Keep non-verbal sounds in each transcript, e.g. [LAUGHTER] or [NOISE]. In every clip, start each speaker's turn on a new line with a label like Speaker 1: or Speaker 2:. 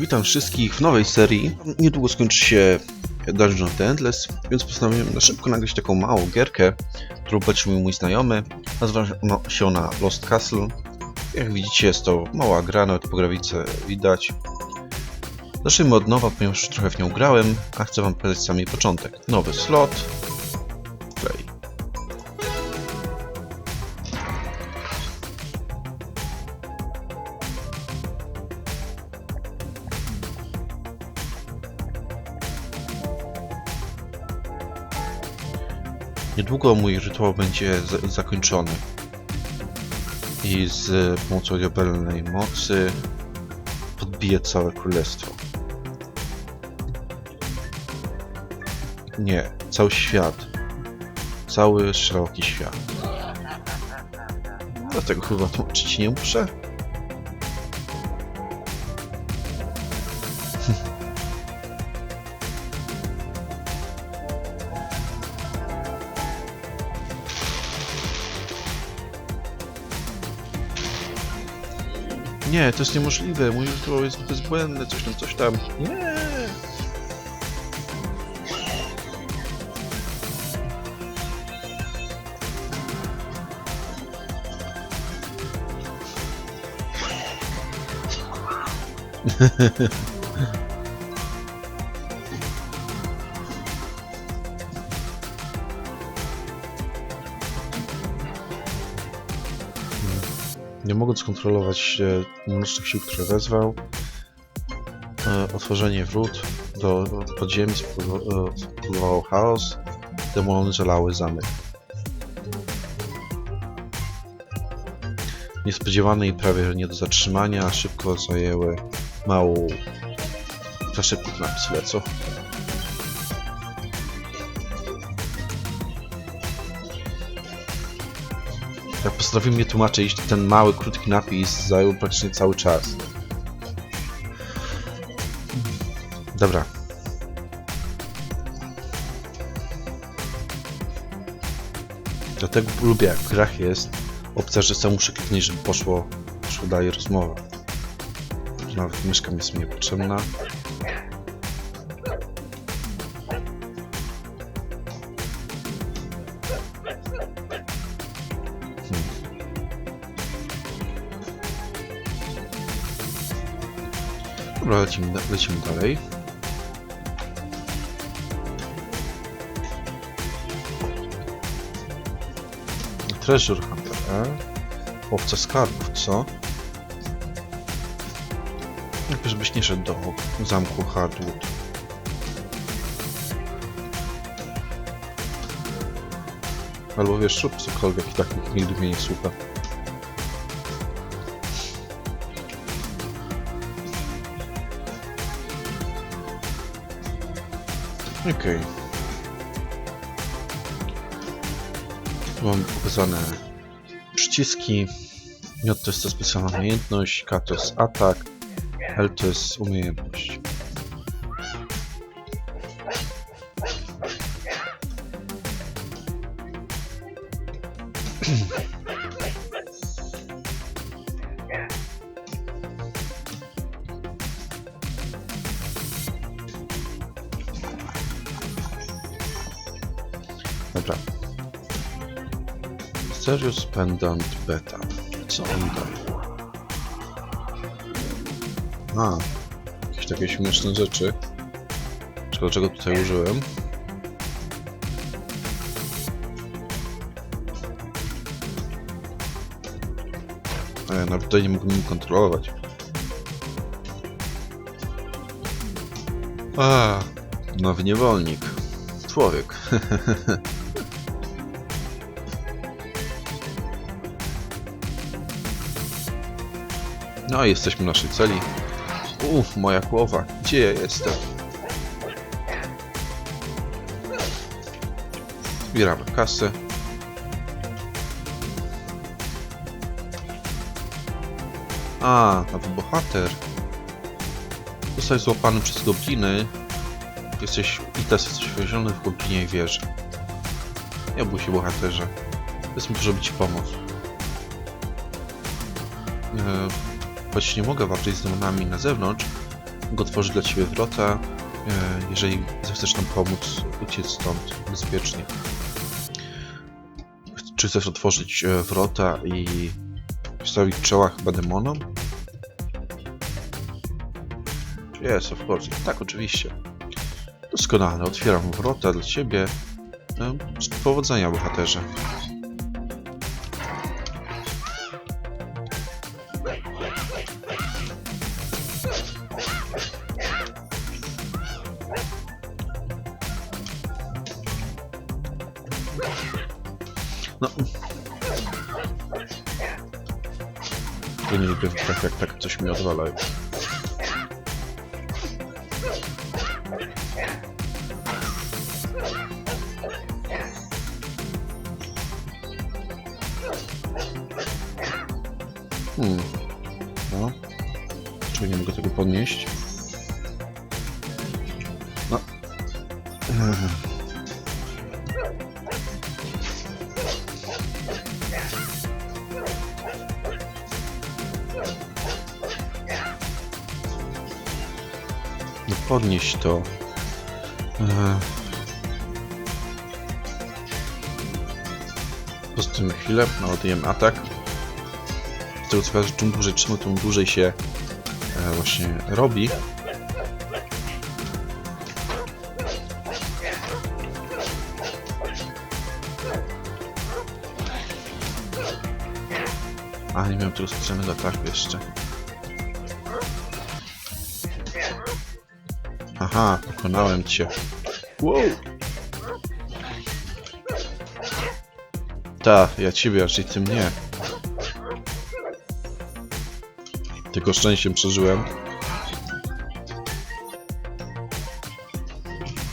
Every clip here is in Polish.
Speaker 1: Witam wszystkich w nowej serii. Niedługo skończy się Dungeon of the Endless, więc postanowiłem na szybko nagrać taką małą gierkę, którą mi mój znajomy. Nazywa ona- się ona Lost Castle. Jak widzicie jest to mała gra, nawet po grafice widać. Zacznijmy od nowa, ponieważ trochę w nią grałem, a chcę wam pokazać sam początek. Nowy slot. Play. Niedługo mój rytuał będzie zakończony. I z pomocą diabelnej mocy podbiję całe królestwo. Nie, cały świat. Cały szeroki świat. Dlatego chyba tłumaczyć nie muszę. Nie, to jest niemożliwe. Mój rytuał jest bezbłędny, coś tam, coś tam. Nie. [LAUGHS] Nie mogąc skontrolować e, mnóstwo sił, które wezwał, e, otworzenie wrót do podziemi spowo- spowodowało chaos, demony zalały zamek. Niespodziewane i prawie nie do zatrzymania, szybko zajęły małą... Za szybko napisy lecą. Postanowił mnie tłumaczyć, ten mały, krótki napis zajął praktycznie cały czas. Dobra. Dlatego lubię, jak w grach jest opcja, że sam muszę kliknąć, żeby poszło, poszło dalej rozmowa. Nawet myszka mi jest mi niepotrzebna. Dobra, lecimy, lecimy dalej. Treasure Hunter, e? Łowca skarbów, co? Jakby żebyś nie szedł do zamku Hardwood. Albo wiesz, rób cokolwiek i tak nikt nigdy mnie nie słucha. Okej. Tu mam pokazane przyciski. J to jest to specjalna umiejętność, K to jest atak, L to jest umiejętność. Serious Pendant Beta. Co on daje? A, jakieś takie śmieszne rzeczy. Czego, czego tutaj użyłem? Ja nawet tutaj nie mógłbym nim kontrolować. A, nowy niewolnik. Człowiek. [LAUGHS] No i jesteśmy w naszej celi. Uff, moja głowa. Gdzie ja jestem? Zbieramy kasę. A, nowy bohater. Zostałeś złapany przez gobliny. Jesteś i teraz jesteś więziony w gobliniej wieży. Nie bój się bohaterze. Jestem tu, żeby ci pomóc. E, choć nie mogę walczyć z demonami na zewnątrz, mogę otworzyć dla Ciebie wrota, e, jeżeli zechcesz nam pomóc uciec stąd bezpiecznie. Czy chcesz otworzyć e, wrota i postawić czoła chyba demonom? Yes, of course. Tak, oczywiście. Doskonale, otwieram wrota dla Ciebie. E, Powodzenia, bohaterze. Hmm. No. Nie mogę tego podnieść? No. No podnieś to. Eee. Postujemy chwilę, naładujemy atak. Tego co kojarzę, czym dłużej trzymamy, tym dłużej się e, właśnie robi. A, nie miałem tego specjalnego ataku jeszcze. Aha, pokonałem cię. Wow! Ta, ja ciebie, raczej ty mnie. Tylko szczęściem przeżyłem.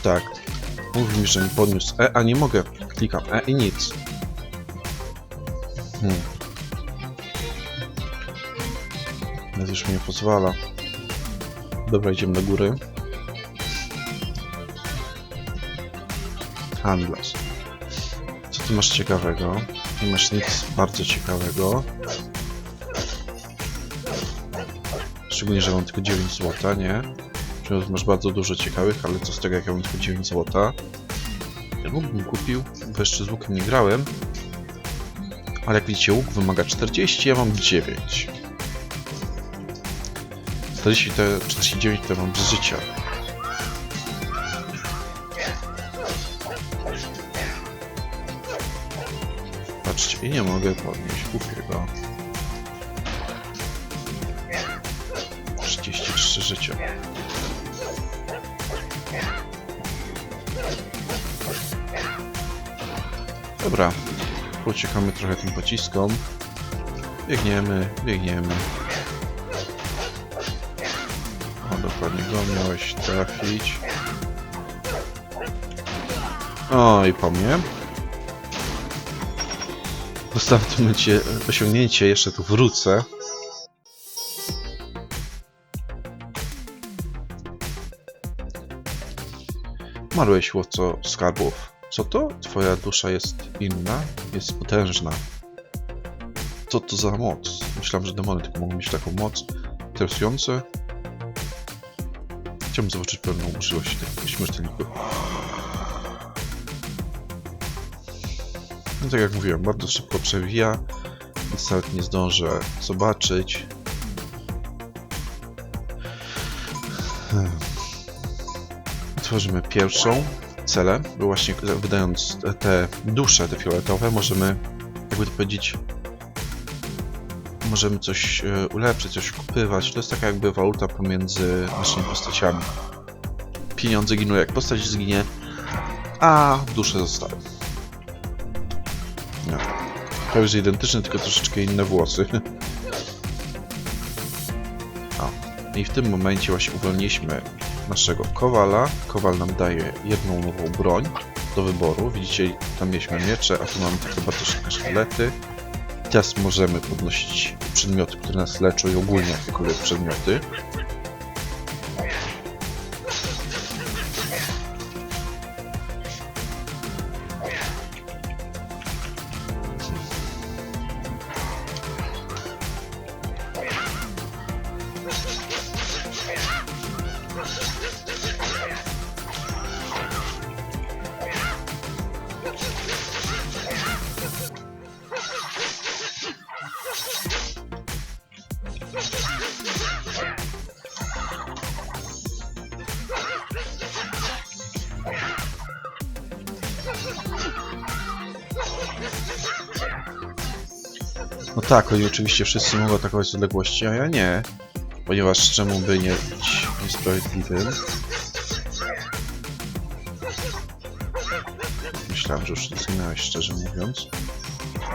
Speaker 1: Tak. Mówi mi, że mi podniósł. E, a nie mogę. Klikam. E i nic. Hmm. Nawet już mi nie pozwala. Dobra, idziemy do góry. Handlarz. Co ty masz ciekawego? Nie masz nic bardzo ciekawego. Szczególnie, że mam tylko 9 złota, nie? Czy masz bardzo dużo ciekawych, ale co z tego, jak ja mam tylko 9 złota? Ja łuk bym kupił, bo jeszcze z łukiem nie grałem. Ale jak widzicie, łuk wymaga 40, ja mam 9. 40 to 49 to mam z życia. Patrzcie, i nie mogę podnieść, kupię go. 33 życia. Dobra, uciekamy trochę tym pociskom. Biegniemy, biegniemy. O, dokładnie go miałeś trafić. O, i po mnie. W tym momencie osiągnięcie, jeszcze tu wrócę. Marłeś łoco skarbów. Co to? Twoja dusza jest inna? Jest potężna. Co to za moc? Myślałem, że demony tylko mogą mieć taką moc. Interesujące. Chciałbym zobaczyć pewną użyłość tych śmiertelników. No tak jak mówiłem, bardzo szybko przewija, więc nawet nie zdążę zobaczyć. Hmm. Otworzymy pierwszą celę, bo właśnie wydając te dusze, te fioletowe, możemy, jakby to powiedzieć, możemy coś e, ulepszyć, coś kupywać. To jest taka jakby waluta pomiędzy naszymi postaciami. Pieniądze giną jak postać zginie, a dusze zostały. No. Prawie że identyczne, tylko troszeczkę inne włosy. [LAUGHS] O. I w tym momencie właśnie uwolniliśmy naszego kowala. Kowal nam daje jedną nową broń do wyboru. Widzicie, tam mieliśmy miecze, a tu mamy szybkie szkielety. Teraz możemy podnosić przedmioty, które nas leczą i ogólnie jakiekolwiek przedmioty. Tak, oni oczywiście wszyscy mogą atakować z odległości, a ja nie. Ponieważ czemu by nie być niesprawiedliwym? Myślałem, że już zginąłeś, szczerze mówiąc.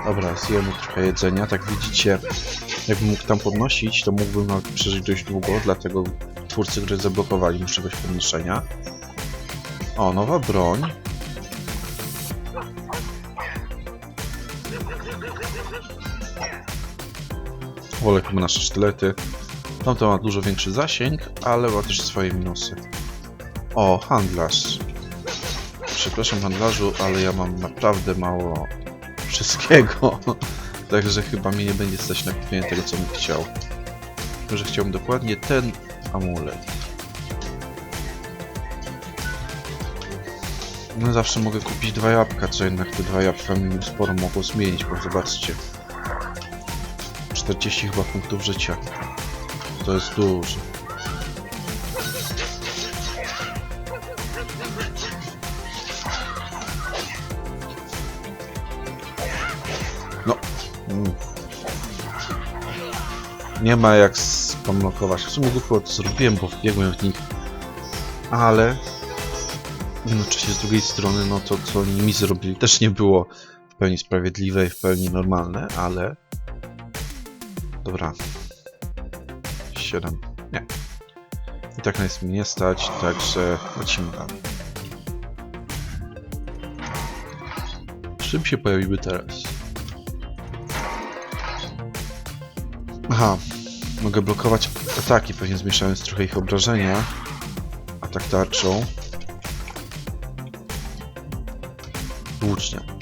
Speaker 1: Dobra, zjemy trochę jedzenia. Tak widzicie, jakbym mógł tam podnosić, to mógłbym przeżyć dość długo, dlatego twórcy gry zablokowali możliwość podnoszenia. O, nowa broń. Wolę nasze sztylety. Tamto ma dużo większy zasięg, ale ma też swoje minusy. O, handlarz. Przepraszam handlarzu, ale ja mam naprawdę mało wszystkiego. [LAUGHS] Także chyba mi nie będzie stać na kupienie tego, co bym chciał. Tylko, że chciałbym dokładnie ten amulet. No zawsze mogę kupić dwa jabłka, co jednak te dwa jabłka mi sporo mogą zmienić, bo zobaczcie. 40 chyba punktów życia. To jest dużo. No. Mm. Nie ma jak spamlokować. W sumie głupio to zrobiłem, bo wbiegłem w nich. Ale... Jednocześnie z drugiej strony, no to co oni mi zrobili też nie było w pełni sprawiedliwe i w pełni normalne, ale... Dobra. 7. Nie. I tak na jest mi nie stać, także lecimy dalej. Czym się pojawiły teraz? Aha. Mogę blokować ataki, pewnie zmniejszając trochę ich obrażenia. Atak tarczą. Włócznia.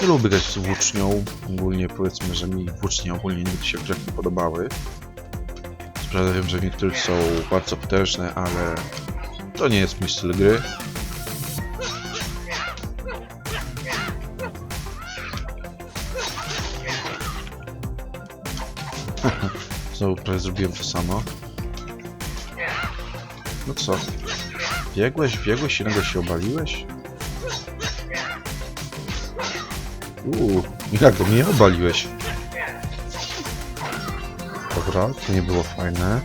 Speaker 1: Nie lubię grać z włócznią. Ogólnie powiedzmy, że mi włócznie ogólnie nigdy się w grach nie podobały. Prawda wiem, że niektórych są bardzo potężne, ale to nie jest mój styl gry. [LAUGHS] Znowu prawie zrobiłem to samo. No co? Biegłeś, biegłeś i się obaliłeś? Uuu, jak to mnie obaliłeś? Dobra, to nie było fajne.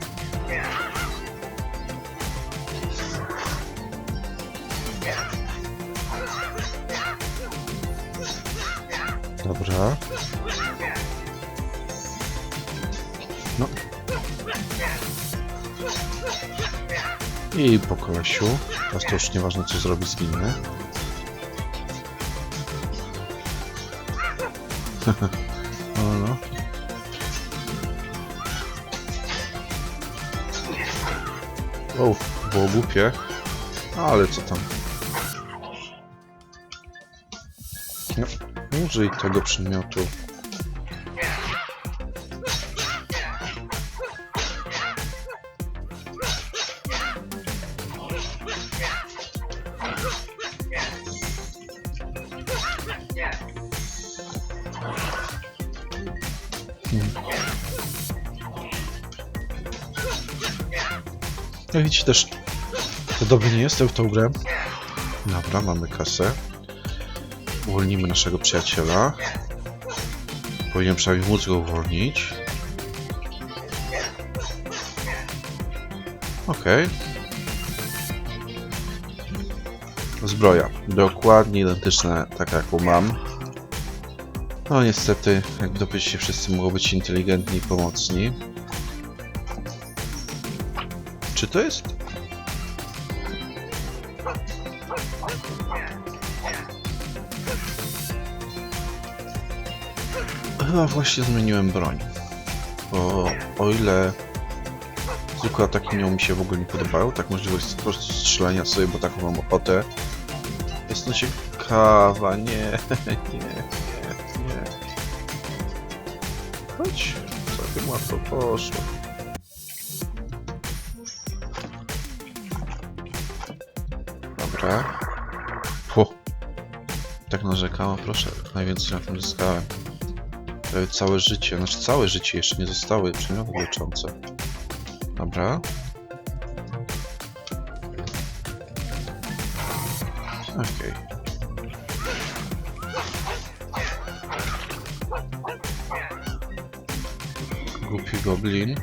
Speaker 1: Dobra. No. I po kolesiu. Teraz to już nieważne co zrobi, zginie. No. O, było głupie. Ale co tam. No, użyj tego przedmiotu. Widzicie też, to dobry nie jestem w tą grę. Dobra, mamy kasę. Uwolnimy naszego przyjaciela. Powinien przynajmniej móc go uwolnić. Okej. Zbroja. Dokładnie identyczna, taka jaką mam. No niestety, jak dowiedzieć się wszyscy mogą być inteligentni i pomocni. Czy to jest? Chyba właśnie zmieniłem broń. Bo o ile zwykłe ataki nią mi się w ogóle nie podobały, tak możliwość po prostu strzelania sobie, bo taką mam ochotę. Jest to ciekawa, nie, [LAUGHS] nie, nie, nie. Chodź, całkiem łatwo poszło. Dobra. Hu. Tak narzekała, proszę. Najwięcej na tym zyskałem. Prawie całe życie, znaczy całe życie jeszcze nie zostały przedmioty leczące. Dobra. Okej. Głupi goblin.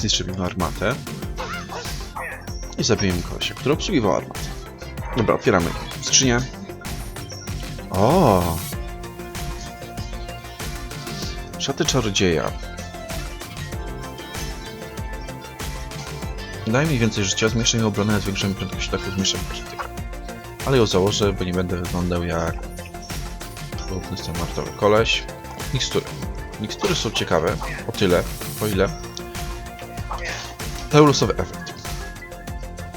Speaker 1: Zniszczymy armatę. I zabijemy kolesia, który obsługiwał armatę. Dobra, otwieramy skrzynię. O! Szaty czarodzieja. Daj mi więcej życia, zmniejszaj mi obronę, zwiększaj mi prędkość ataku, zmniejszaj mi krytykę. Ale ją założę, bo nie będę wyglądał jak główny standardowy koleś. Mikstury. Mikstury są ciekawe, o tyle, o ile dają losowy efekt.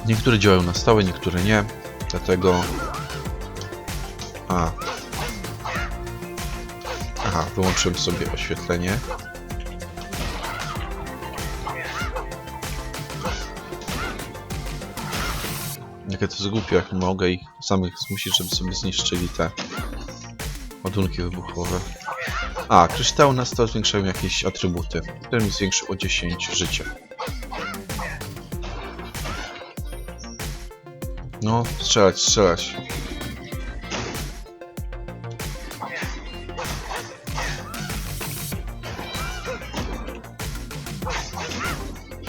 Speaker 1: Niektóre działają na stałe, niektóre nie, dlatego... A. Aha, wyłączyłem sobie oświetlenie. Jakie to jest głupie, jak mogę ich samych zmusić, żeby sobie zniszczyli te ładunki wybuchowe. A, kryształy na stałe zwiększają jakieś atrybuty. Ten mi zwiększył o 10 życia. No, strzelać, strzelać.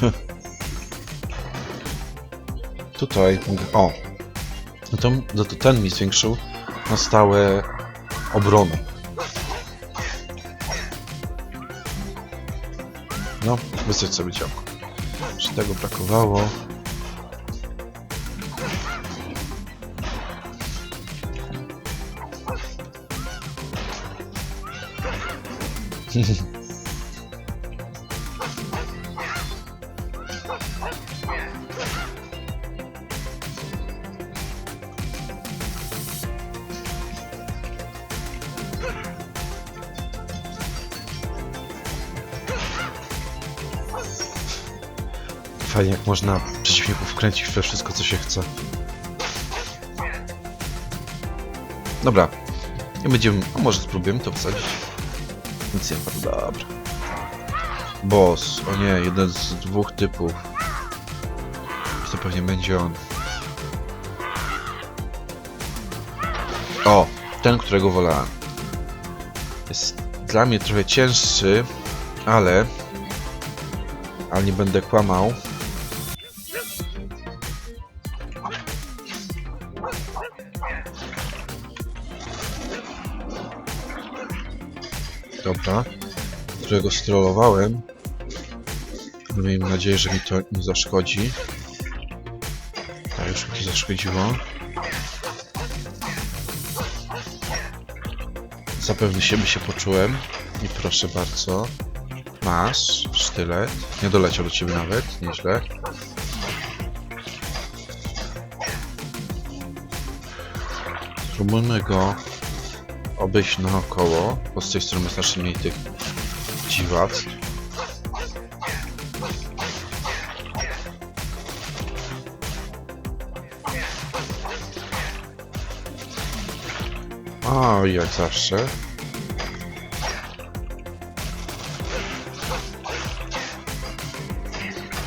Speaker 1: [LAUGHS] Tutaj, o. No to, no to ten mi zwiększył na stałe obronę. No, wysłać sobie działko. Czy tego brakowało? Fajnie, jak można przeciwników wkręcić we wszystko, co się chce. Dobra. Nie będziemy... A może spróbujemy to wsadzić? Padło. Dobra. Boss. O nie, jeden z dwóch typów. To pewnie będzie on. O! Ten, którego wolałem. Jest dla mnie trochę cięższy, ale... Ale nie będę kłamał. Dobra. Którego strollowałem. Ale miejmy nadzieję, że mi to nie zaszkodzi. A już mi zaszkodziło. Zapewne siebie się poczułem. I proszę bardzo. Masz sztylet. Nie doleciał do ciebie nawet. Nieźle. Spróbujmy go obejść naokoło, bo z tej strony jest znacznie mniej tych dziwactw. O, jak zawsze.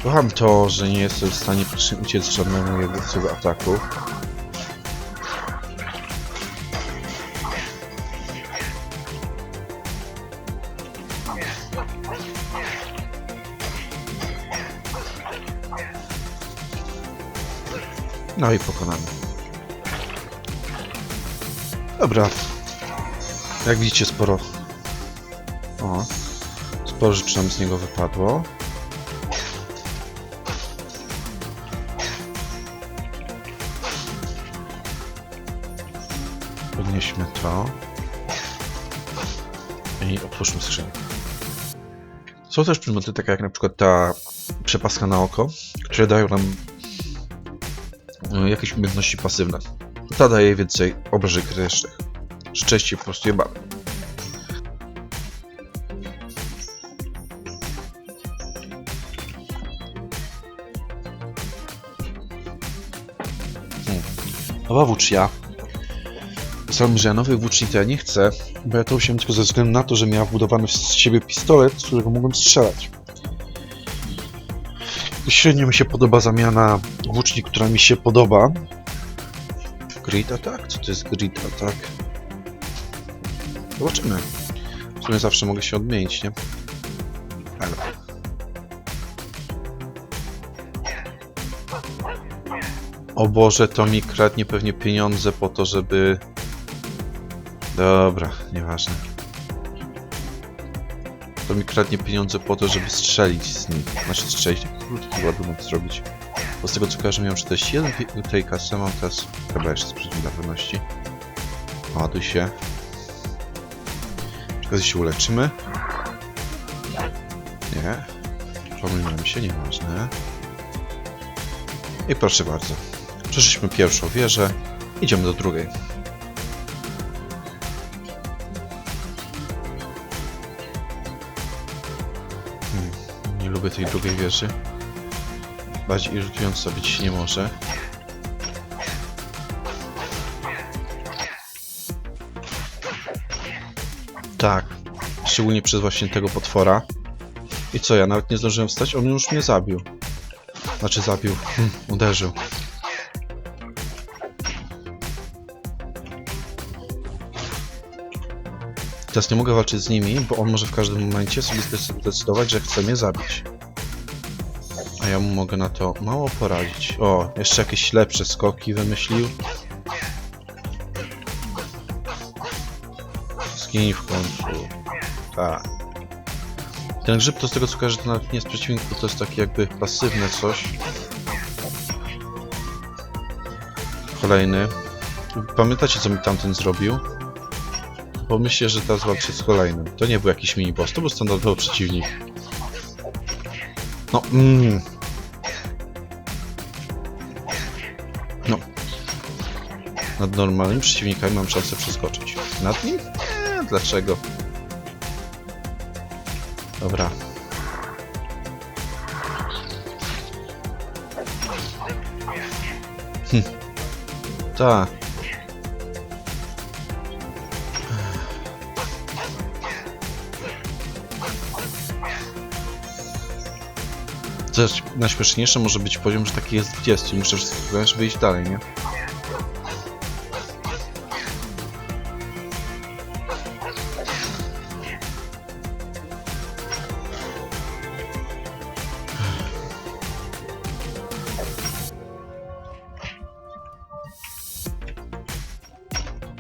Speaker 1: Kocham to, że nie jestem w stanie uciec żadnemu jego ataku. I pokonamy. Dobra. Jak widzicie, sporo. O. Sporo rzeczy nam z niego wypadło. Podnieśmy to. I otwórzmy skrzynię. Są też przedmioty takie jak na przykład ta przepaska na oko, które dają nam jakieś umiejętności pasywne. Ta daje więcej obrażeń krytycznych. Że częściej po prostu je bawię. Hmm. Nowa włócznia mi, że ja nowej włóczni to ja nie chcę, bo ja to wziąłem tylko ze względu na to, że miała wbudowany w siebie pistolet, z którego mogłem strzelać. Średnio mi się podoba zamiana włóczni, która mi się podoba. Grid Attack? Co to jest Grid Attack? Zobaczymy. W sumie zawsze mogę się odmienić, nie? Ale... O Boże, to mi kradnie pewnie pieniądze po to, żeby... Dobra, nieważne. To mi kradnie pieniądze po to, żeby strzelić z nich. Znaczy strzelić, krótki ładunek zrobić. Bo z tego co kojarzę miałem 41 pi- tej kasy, mam teraz chyba jeszcze przyczyn dla pewności. Ładuj się. Okazji się uleczymy. Nie. Pomyliłem się, nieważne. I proszę bardzo. Przeszliśmy pierwszą wieżę. Idziemy do drugiej. Hmm, nie lubię tej drugiej wieży. Bardziej irytująca być nie może. Tak. Szczególnie przez właśnie tego potwora. I co, ja nawet nie zdążyłem wstać, on już mnie zabił. Znaczy zabił, hm, uderzył. Teraz nie mogę walczyć z nimi, bo on może w każdym momencie sobie zdecydować, że chce mnie zabić. Ja mu mogę na to mało poradzić. O, jeszcze jakieś lepsze skoki wymyślił. Zgiń w końcu. Tak. Ten grzyb to z tego co kojarzę, to nawet nie jest przeciwnik, bo to jest takie jakby pasywne coś. Kolejny. Pamiętacie co mi tamten zrobił? Bo myślę, że teraz walczę z kolejnym. To nie był jakiś mini boss, to był standardowy przeciwnik. No, mm. Nad normalnymi przeciwnikami mam szansę przeskoczyć. Nad nim? Nie, dlaczego? Dobra. Hm. Co jest najśmieszniejsze może być poziom, że taki jest 20 i muszę wyjść dalej, nie?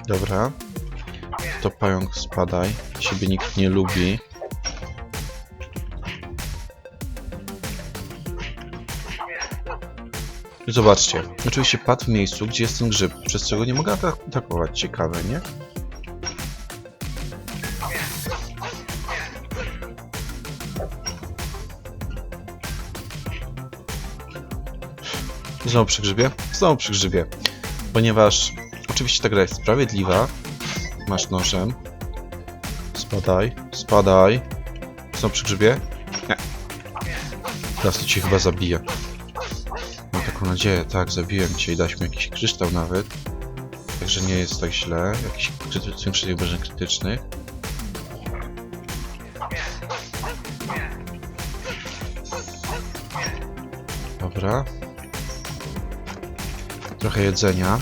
Speaker 1: Dobra. To pająk spadaj. Ciebie nikt nie lubi. Zobaczcie. Oczywiście padł w miejscu, gdzie jest ten grzyb, przez co go nie mogę atak- atakować. Ciekawe, nie? Znowu przy grzybie? Znowu przy grzybie. Ponieważ oczywiście ta gra jest sprawiedliwa. Masz nożem. Spadaj, spadaj. Znowu przy grzybie? Nie. Teraz to cię chyba zabije. Mam taką nadzieję, tak, zabiłem cię i dałeś mi jakiś kryształ nawet. Także nie jest tak źle. Jakiś większych obrażeń krytycznych. Dobra. Trochę jedzenia.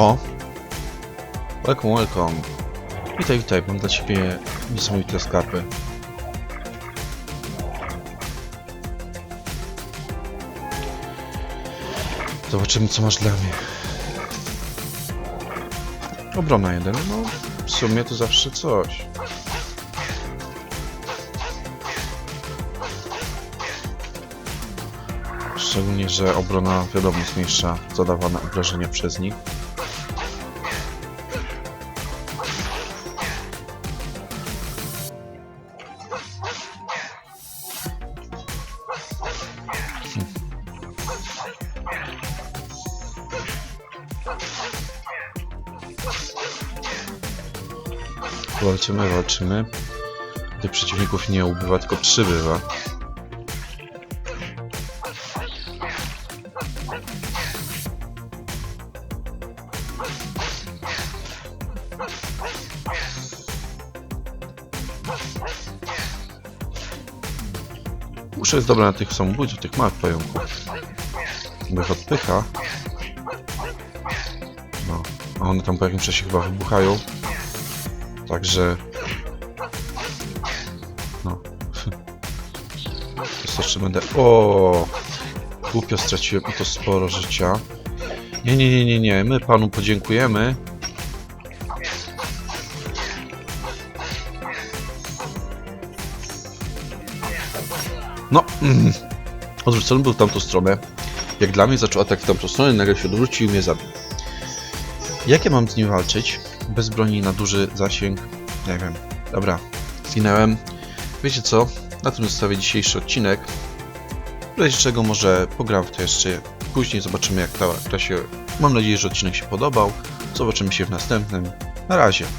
Speaker 1: O! Welcome, welcome. Witaj, witaj, mam dla ciebie niesamowite skarby. Zobaczymy, co masz dla mnie. Obrona jeden, no w sumie to zawsze coś. Szczególnie, że obrona wiadomo zmniejsza zadawane obrażenia przez nich. momencie my walczymy. Tych przeciwników nie ubywa, tylko przybywa. Muszę jest dobra na tych samobójców, tych małych pająków. Bo ich odpycha. No, a one tam po jakimś czasie chyba wybuchają. Także... No. To jeszcze będę... O! Głupio straciłem i to sporo życia. Nie, nie, nie, nie, nie. My panu podziękujemy. No, mm. odwrócony był w tamtą stronę. Jak dla mnie zaczął atak w tamtą stronę, nagle się odwrócił i mnie zabił. Jak ja mam z nim walczyć? Bez broni na duży zasięg? Nie wiem. Dobra, zginąłem. Wiecie co? Na tym zostawię dzisiejszy odcinek. W razie czego może pogram to jeszcze później, zobaczymy jak ta gra się... Mam nadzieję, że odcinek się podobał. Zobaczymy się w następnym. Na razie.